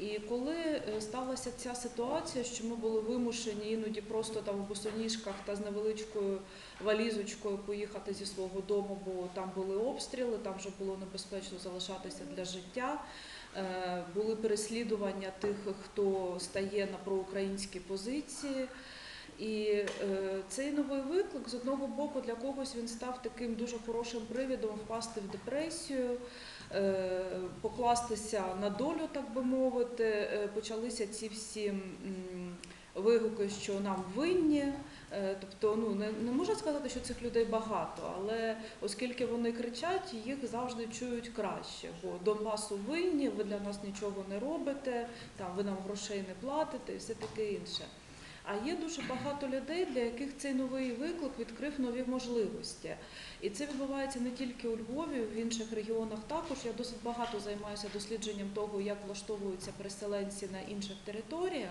І коли е, сталася ця ситуація, що ми були вимушені іноді просто там в босоніжках та з невеличкою валізочкою поїхати зі свого дому, бо там були обстріли, там вже було небезпечно залишатися для життя. Е, Були переслідування тих, хто стає на проукраїнські позиції. І е, цей новий виклик з одного боку для когось він став таким дуже хорошим привідом впасти в депресію, покластися на долю, так би мовити. Е, Почалися ці всі вигуки, що нам винні. Е, Тобто, ну не, не можна сказати, що цих людей багато, але оскільки вони кричать, їх завжди чують краще. Бо Донбасу винні, ви для нас нічого не робите, там ви нам грошей не платите і все таке інше. А є дуже багато людей, для яких цей новий виклик відкрив нові можливості. І це відбувається не тільки у Львові, в інших регіонах також. Я досить багато займаюся дослідженням того, як влаштовуються переселенці на інших територіях.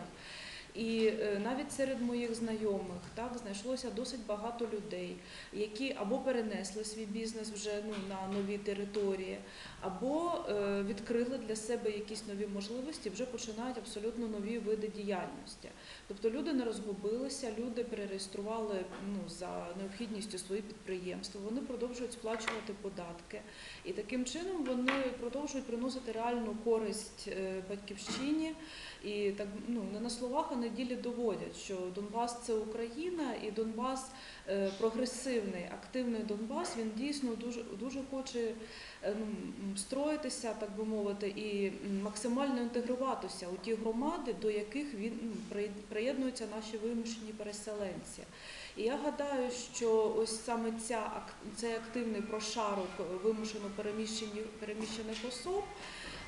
І е, навіть серед моїх знайомих так знайшлося досить багато людей, які або перенесли свій бізнес вже ну на нові території, або е, відкрили для себе якісь нові можливості, вже починають абсолютно нові види діяльності. Тобто люди не розгубилися, люди перереєстрували ну за необхідністю свої підприємства. Вони продовжують сплачувати податки, і таким чином вони продовжують приносити реальну користь е, батьківщині. І так ну не на словах, а на ділі доводять, що Донбас це Україна, і Донбас е, прогресивний, активний Донбас. Він дійсно дуже дуже хоче е, ну, строїтися, так би мовити, і максимально інтегруватися у ті громади, до яких він ну, приєднуються наші вимушені переселенці. І я гадаю, що ось саме ця цей активний прошарок вимушено переміщені переміщених особ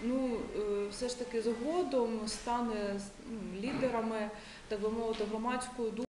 ну е, все ж таки згодом стане ну, лідерами, би мовити, громадською думки.